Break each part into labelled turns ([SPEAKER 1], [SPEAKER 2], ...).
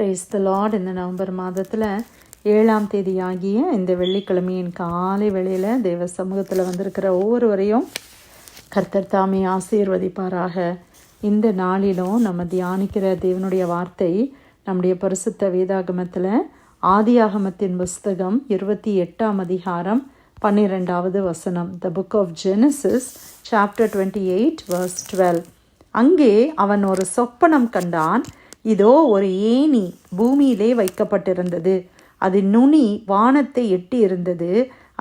[SPEAKER 1] Price the lord இந்த November மாதத்தில் ஏழாம் தேதி ஆகிய இந்த வெள்ளிக்கிழமையின் காலை வேளையில் தேவ சமூகத்தில் வந்திருக்கிற ஒவ்வொருவரையும் கர்த்தர் தாமே ஆசீர்வதிப்பாராக. இந்த நாளிலும் நம்ம தியானிக்கிற தேவனுடைய வார்த்தை நம்முடைய பரிசுத்த வேதாகமத்தில் ஆதியாகமத்தின் புஸ்தகம் இருபத்தி எட்டாம் அதிகாரம் பன்னிரெண்டாவது வசனம் the book of Genesis chapter twenty eight verse twelve அங்கே அவன் ஒரு சொப்பனம் கண்டான். இதோ ஒரு ஏணி பூமியிலே வைக்கப்பட்டிருந்தது. அது நுனி வானத்தை எட்டி இருந்தது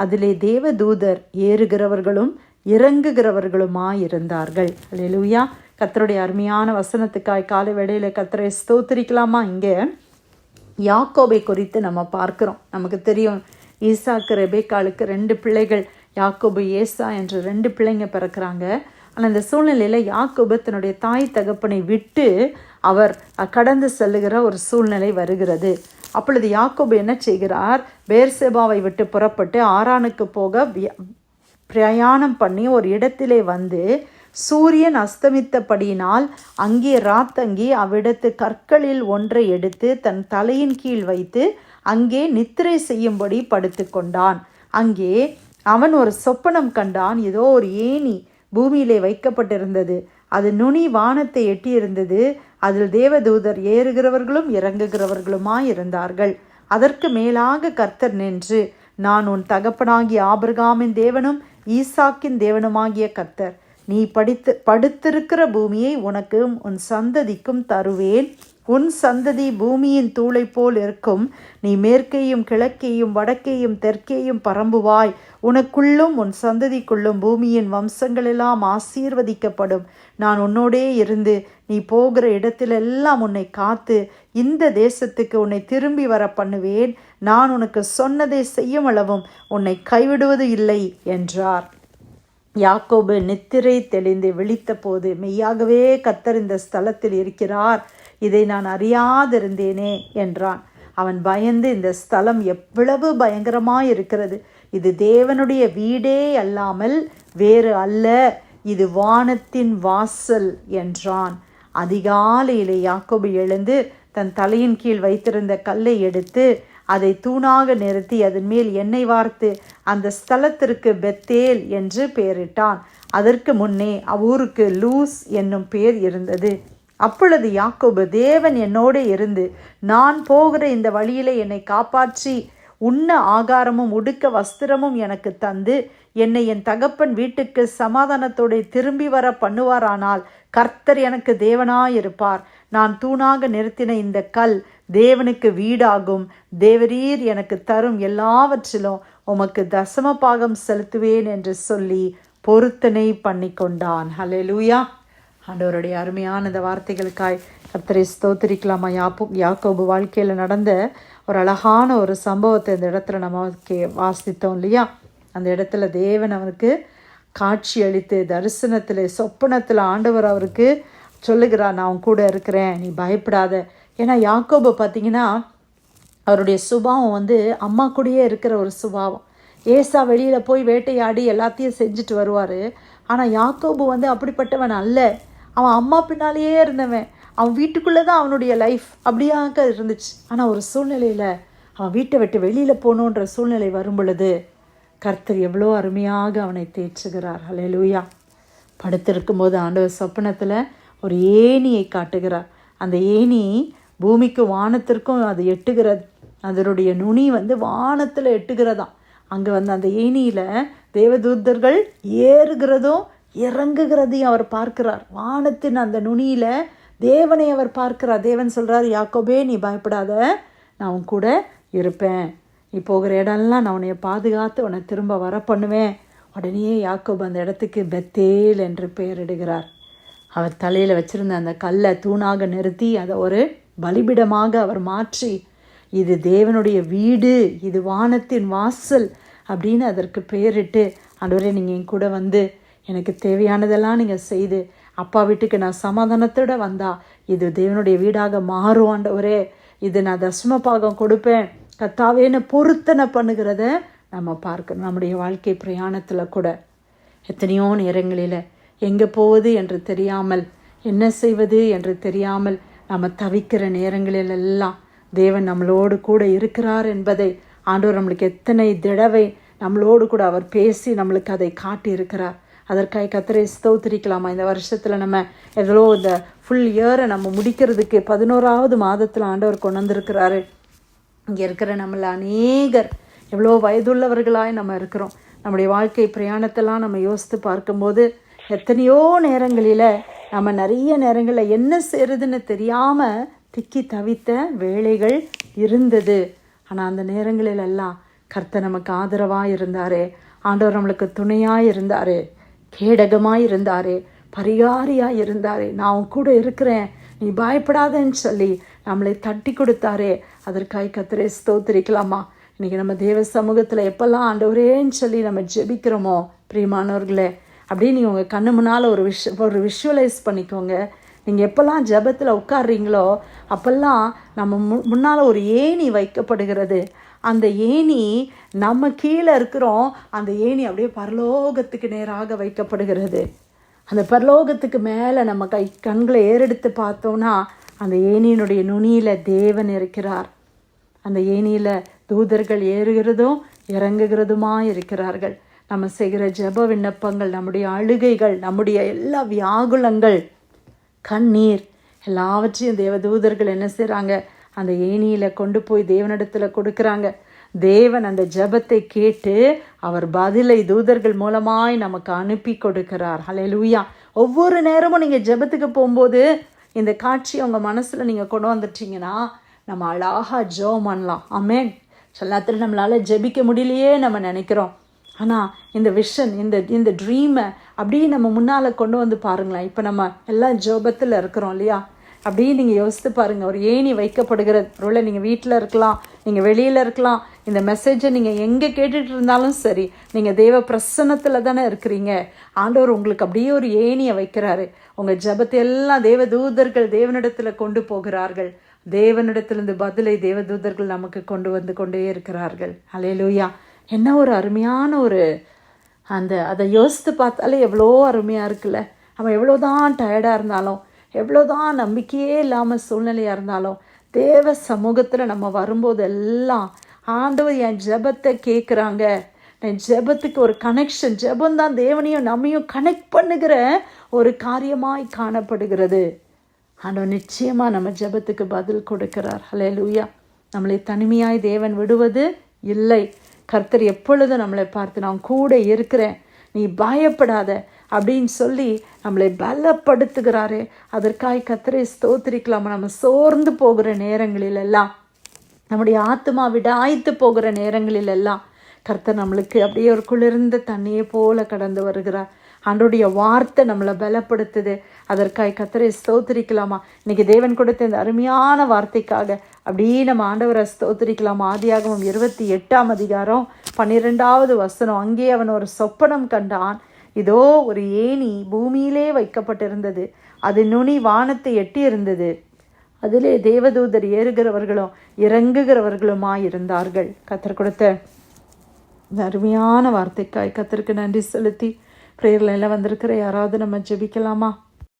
[SPEAKER 1] அதிலே தேவதூதர் ஏறுகிறவர்களும் இறங்குகிறவர்களுமாயிருந்தார்கள். அல்லேலூயா கத்தருடைய அருமையான வசனத்துக்காய் காலை வேடையில் கத்தரை ஸ்தோத்திரிக்கலாமா? இங்கே யாக்கோபை குறித்து நம்ம பார்க்குறோம். நமக்கு தெரியும் ஈசாக்கு ரெபேக்காளுக்கு ரெண்டு பிள்ளைகள் யாக்கோபு ஏசா என்று ரெண்டு பிள்ளைங்க பிறக்கிறாங்க. ஆனால் இந்த சூழ்நிலையில் யாக்கோபு தன்னுடைய தாய் தகப்பனை விட்டு அவர் கடந்து செல்லுகிற ஒரு சூழ்நிலை வருகிறது. அப்பொழுது யாக்கோபு என்ன செய்கிறார்? பேர்செபாவை விட்டு புறப்பட்டு ஆரானுக்கு போக பிரயாணம் பண்ணி ஒரு இடத்திலே வந்து சூரியன் அஸ்தமித்தபடியினால் அங்கே ராத்தங்கி அவ்விடத்து கற்களில் ஒன்றை எடுத்து தன் தலையின் கீழ் வைத்து அங்கே நித்திரை செய்யும்படி படுத்துக்கொண்டான். அங்கே அவன் ஒரு சொப்பனம் கண்டான். ஏதோ ஒரு ஏணி. பூமியிலே வைக்கப்பட்டிருந்தது. அது நுனி வானத்தை எட்டியிருந்தது. அதில் தேவதூதர் ஏறுகிறவர்களும் இறங்குகிறவர்களுமாய் இருந்தார்கள். அதற்கு மேலாக கர்த்தர் நின்று நான் உன் தகப்பனாகிய ஆபிரகாமின் தேவனும் ஈசாக்கின் தேவனுமாகிய கர்த்தர். நீ படித்து படுத்திருக்கிற பூமியை உனக்கும் உன் சந்ததிக்கும் தருவேன். உன் சந்ததி பூமியின் தூளை போல் இருக்கும். நீ மேற்கேயும் கிழக்கேயும் வடக்கேயும் தெற்கேயும் பரம்புவாய். உனக்குள்ளும் உன் சந்ததிக்குள்ளும் பூமியின் வம்சங்களெல்லாம் ஆசீர்வதிக்கப்படும். நான் உன்னோடே இருந்து நீ போகிற இடத்திலெல்லாம் உன்னை காத்து இந்த தேசத்துக்கு உன்னை திரும்பி வர பண்ணுவேன். நான் உனக்கு சொன்னதை செய்யும் அளவும் உன்னை கைவிடுவது இல்லை என்றார். யாக்கோபு நித்திரை தெளிந்து விழித்தபோது மெய்யாகவே கத்தர் இந்த ஸ்தலத்தில் இருக்கிறார். இதை நான் அறியாதிருந்தேனே என்றான். அவன் பயந்து இந்த ஸ்தலம் எவ்வளவு பயங்கரமாக இருக்கிறது இது தேவனுடைய வீடே அல்லாமல் வேறு அல்ல. இது வானத்தின் வாசல் என்றான். அதிகாலையிலே யாக்கோபு எழுந்து தன் தலையின் கீழ் வைத்திருந்த கல்லை எடுத்து அதை தூணாக நிறுத்தி அதன் மேல் எண்ணெய் வார்த்து அந்த ஸ்தலத்திற்கு பெத்தேல் என்று பெயரிட்டான். அதற்கு முன்னே அவ்வூருக்கு லூஸ் என்னும் பெயர் இருந்தது. அப்பொழுது யாக்கோபு தேவன் என்னோடு இருந்து நான் போகிற இந்த வழியிலே என்னை காப்பாற்றி உண்ண ஆகாரமும் உடுக்க வஸ்திரமும் எனக்கு தந்து என்னை என் தகப்பன் வீட்டுக்கு சமாதானத்தோடு திரும்பி வர பண்ணுவாரானால் கர்த்தர் எனக்கு தேவனாயிருப்பார். நான் தூணாக நிறுத்தின இந்த கல் தேவனுக்கு வீடாகும். தேவரீர் எனக்கு தரும் எல்லாவற்றிலும் உமக்கு தசம பாகம் செலுத்துவேன் என்று சொல்லி பொருத்தனை பண்ணி கொண்டான் ஹalleluya. ஆண்டவருடைய அருமையான இந்த வார்த்தைகளுக்காய் கர்த்தரை ஸ்தோத்திரிக்கலாமா? யாப்பு யாக்கோபு வாழ்க்கையில் நடந்த ஒரு அழகான ஒரு சம்பவத்தை இந்த இடத்துல நம்ம கே வாசித்தோம் இல்லையா? அந்த இடத்துல தேவன் அவனுக்கு காட்சி அளித்து தரிசனத்தில் சொப்பனத்தில் ஆண்டவர் அவருக்கு சொல்லுகிறார் நான் உன் கூட இருக்கிறேன் நீ பயப்படாத. ஏன்னா யாக்கோபு பார்த்தீங்கன்னா அவருடைய சுபாவம் வந்து அம்மா கூடயே இருக்கிற ஒரு சுபாவம். ஏசா வெளியில் போய் வேட்டையாடி எல்லாத்தையும் செஞ்சுட்டு வருவார். ஆனால் யாக்கோபு வந்து அப்படிப்பட்டவன் அல்ல. அவன் அம்மா பின்னாலேயே இருந்தவன். அவன் வீட்டுக்குள்ளே தான் அவனுடைய லைஃப் அப்படியாக இருந்துச்சு. ஆனால் ஒரு சூழ்நிலையில் அவன் வீட்டை விட்டு வெளியில் போகணுன்ற சூழ்நிலை வரும் பொழுது கர்த்தர் எவ்வளோ அருமையாக அவனை தேற்றுகிறார். படுத்திருக்கும் போது ஆண்டவர் சொப்பனத்தில் ஒரு ஏணியை காட்டுகிறார். அந்த ஏணி பூமிக்கு வானத்திற்கும் அது எட்டுகிறது. அதனுடைய நுனி வந்து வானத்தில் எட்டுகிறதாம். அங்கே வந்து அந்த ஏணியில் தேவதூதர்கள் ஏறுகிறதும் இறங்குகிறதையும் அவர் பார்க்கிறார். வானத்தின் அந்த நுனியில் தேவனை அவர் பார்க்கிறார். தேவன் சொல்கிறார் யாக்கோபே நீ பயப்படாத நான் உன் கூட இருப்பேன். நீ போகிற இடம்லாம் நான் உன்னை பாதுகாத்து உன்னை திரும்ப வர பண்ணுவேன் உடனே யாக்கோப் அந்த இடத்துக்கு பெத்தேல் என்று பெயரிடுகிறார். அவர் தலையில் வச்சிருந்த அந்த கல்லை தூணாக நிறுத்தி அதை ஒரு பலிபிடமாக அவர் மாற்றி இது தேவனுடைய வீடு இது வானத்தின் வாசல் அப்படின்னு அதற்கு பெயரிட்டு அன்றுவரே நீங்கள் என் கூட வந்து எனக்கு தேவையானதெல்லாம் நீங்கள் செய்து அப்பா வீட்டுக்கு நான் சமாதானத்தோட வந்தா இது தேவனுடைய வீடாக மாறும் ஆண்டவரே. இது நான் தசம பாகம் கொடுப்பேன். கத்தாவேன்னு பொருத்தனை பண்ணுகிறத நம்ம பார்க்கணும். நம்முடைய வாழ்க்கை பிரயாணத்தில் கூட. எத்தனையோ நேரங்களில் எங்கே போவது என்று தெரியாமல் என்ன செய்வது என்று தெரியாமல் நம்ம தவிக்கிற நேரங்களிலெல்லாம் தேவன் நம்மளோடு கூட இருக்கிறார் என்பதை ஆண்டவர் நம்மளுக்கு எத்தனை தடவை நம்மளோடு கூட அவர் பேசி நம்மளுக்கு அதை காட்டி இருக்கிறார் அதற்காக கத்தரை ஸ்தோத்திரிக்கலாமா? இந்த வருஷத்தில் நம்ம எவ்வளோ இந்த ஃபுல் இயரை நம்ம முடிக்கிறதுக்கு பதினோராவது மாதத்தில் ஆண்டவர் கொண்டு வந்திருக்கிறாரு இங்கே இருக்கிற நம்மள அநேகர் எவ்வளோ வயதுள்ளவர்களாய் நம்ம இருக்கிறோம். நம்முடைய வாழ்க்கை பிரயாணத்தெல்லாம் நம்ம யோசித்து பார்க்கும்போது எத்தனையோ நேரங்களில் நம்ம நிறைய நேரங்களில் என்ன செய்யறதுன்னு தெரியாமல் திக்கி தவித்த வேலைகள் இருந்தது. ஆனால் அந்த நேரங்களிலெல்லாம் கர்த்தர் நமக்கு ஆதரவாக இருந்தாரே ஆண்டவர் நம்மளுக்கு துணையாக இருந்தாரே கேடகமாக இருந்தாரே பரிகாரியாக இருந்தாரே நான் உன் கூட இருக்கிறேன் நீ பயப்படாதன்னு சொல்லி நம்மளை தட்டி கொடுத்தாரே. அதற்காக கத்திரே ஸ்தோத்திரிக்கலாமா? இன்றைக்கி நம்ம தேவ சமூகத்தில் எப்போல்லாம் ஆண்டவரேன்னு சொல்லி நம்ம ஜெபிக்கிறோமோ பிரியமானவர்களே அப்படியே நீங்கள் உங்கள் கண்ணு முன்னால் ஒரு விஷ் ஒரு விஷுவலைஸ் பண்ணிக்கோங்க. நீங்கள் எப்போல்லாம் ஜெபத்தில் உட்காடுறீங்களோ அப்போல்லாம் நம்ம மு முன்னால் ஒரு ஏணி வைக்கப்படுகிறது. அந்த ஏணி நம்ம கீழே இருக்கிறோம் அந்த ஏணி அப்படியே பரலோகத்துக்கு நேராக வைக்கப்படுகிறது. அந்த பரலோகத்துக்கு மேலே நம்ம கை கண்களை ஏறெடுத்து பார்த்தோன்னா அந்த ஏணியினுடைய நுனியில் தேவன் இருக்கிறார். அந்த ஏணியில் தூதர்கள் ஏறுகிறதும் இறங்குகிறதுமாக இருக்கிறார்கள். நம்ம செய்கிற ஜெப விண்ணப்பங்கள் நம்முடைய அழுகைகள் நம்முடைய எல்லா வியாகுலங்கள் கண்ணீர் எல்லாவற்றையும் தேவ தூதர்கள் என்ன செய்கிறாங்க அந்த ஏணியில் கொண்டு போய் தேவனிடத்தில் கொடுக்குறாங்க. தேவன் அந்த ஜெபத்தை கேட்டு அவர் பதிலை தூதர்கள் மூலமாய் நமக்கு அனுப்பி கொடுக்கிறார். ஹalleluya ஒவ்வொரு நேரமும் நீங்கள் ஜெபத்துக்கு போகும்போது இந்த காட்சி உங்கள் மனசில் நீங்கள் கொண்டு வந்துட்டீங்கன்னா நம்ம அழகாக ஜெபம் பண்ணலாம். ஆமென் சில நம்மளால் ஜெபிக்க முடியலையே நம்ம நினைக்கிறோம். ஆனால் இந்த விஷன் இந்த இந்த ட்ரீமை அப்படியே நம்ம முன்னால் கொண்டு வந்து பாருங்களேன். இப்போ நம்ம எல்லாம் ஜோபத்தில் இருக்கிறோம் இல்லையா? அப்படியே நீங்கள் யோசித்து பாருங்கள் ஒரு ஏணி வைக்கப்படுகிறது ஒருவேளை நீங்கள் வீட்டில் இருக்கலாம் நீங்கள் வெளியில் இருக்கலாம் இந்த மெசேஜை நீங்கள் எங்கே கேட்டுட்டு இருந்தாலும் சரி நீங்கள் தேவ பிரசன்னத்தில் தானே இருக்கிறீங்க. ஆண்டவர் உங்களுக்கு அப்படியே ஒரு ஏணியை வைக்கிறாரு. உங்கள் ஜபத்தை எல்லாம் தேவ தூதர்கள் தேவனிடத்தில் கொண்டு போகிறார்கள். தேவனிடத்திலிருந்து பதிலை தேவதூதர்கள் நமக்கு கொண்டு வந்து கொண்டே இருக்கிறார்கள். அலையலூயா என்ன ஒரு அருமையான ஒரு அந்த அதை யோசித்து பார்த்தாலே எவ்வளோ அருமையாக இருக்குல்ல. அவன் எவ்வளோ தான் டயர்டாக இருந்தாலும் எவ்வளோதான் நம்பிக்கையே இல்லாமல் சூழ்நிலையாக இருந்தாலும் தேவ சமூகத்தில் நம்ம வரும்போது எல்லாம் ஆண்டவர் என் ஜெபத்தை கேட்குறாங்க என் ஜெபத்துக்கு ஒரு கனெக்ஷன் ஜெபம் தான் தேவனையும் நம்மையும் கனெக்ட் பண்ணுகிற ஒரு காரியமாய் காணப்படுகிறது. ஆனால் நிச்சயமாக நம்ம ஜெபத்துக்கு பதில் கொடுக்கிறார். ஹலே லூயா நம்மளை தனிமையாய் தேவன் விடுவது இல்லை. கர்த்தர் எப்பொழுதும் நம்மளை பார்த்து நான் கூட இருக்கிறேன். நீ பயப்படாத. அப்படின்னு சொல்லி நம்மளை பலப்படுத்துகிறாரே. அதற்காக கத்திரை ஸ்தோத்திரிக்கலாமா? நம்ம சோர்ந்து போகிற நேரங்களில் எல்லாம் நம்முடைய ஆத்மா விடாய்த்து போகிற நேரங்களில் எல்லாம் கர்த்தர் நம்மளுக்கு அப்படியே ஒரு குளிர்ந்த தண்ணியை போல கடந்து வருகிறார். ஆண்டோடைய வார்த்தை நம்மளை பலப்படுத்துது. அதற்காக கத்தரை ஸ்தோத்திரிக்கலாமா? இன்னைக்கு தேவன் கொடுத்த இந்த அருமையான வார்த்தைக்காக அப்படியே நம்ம ஆண்டவரை ஸ்தோத்திரிக்கலாமா? ஆதியாகவும் இருபத்தி எட்டாம் அதிகாரம் பன்னிரெண்டாவது வசனம். அங்கே அவன் ஒரு சொப்பனம் கண்டான். இதோ ஒரு ஏணி பூமியிலே வைக்கப்பட்டிருந்தது. அது நுனி வானத்தை எட்டி இருந்தது அதிலே தேவதூதர் ஏறுகிறவர்களும் இறங்குகிறவர்களுமாயிருந்தார்கள். கத்தர் கொடுத்த அருமையான வார்த்தைக்காய் கத்தருக்கு நன்றி செலுத்தி ப்ரேயரில் எல்லாம் வந்திருக்கிற யாராவது நம்ம ஜெபிக்கலாமா?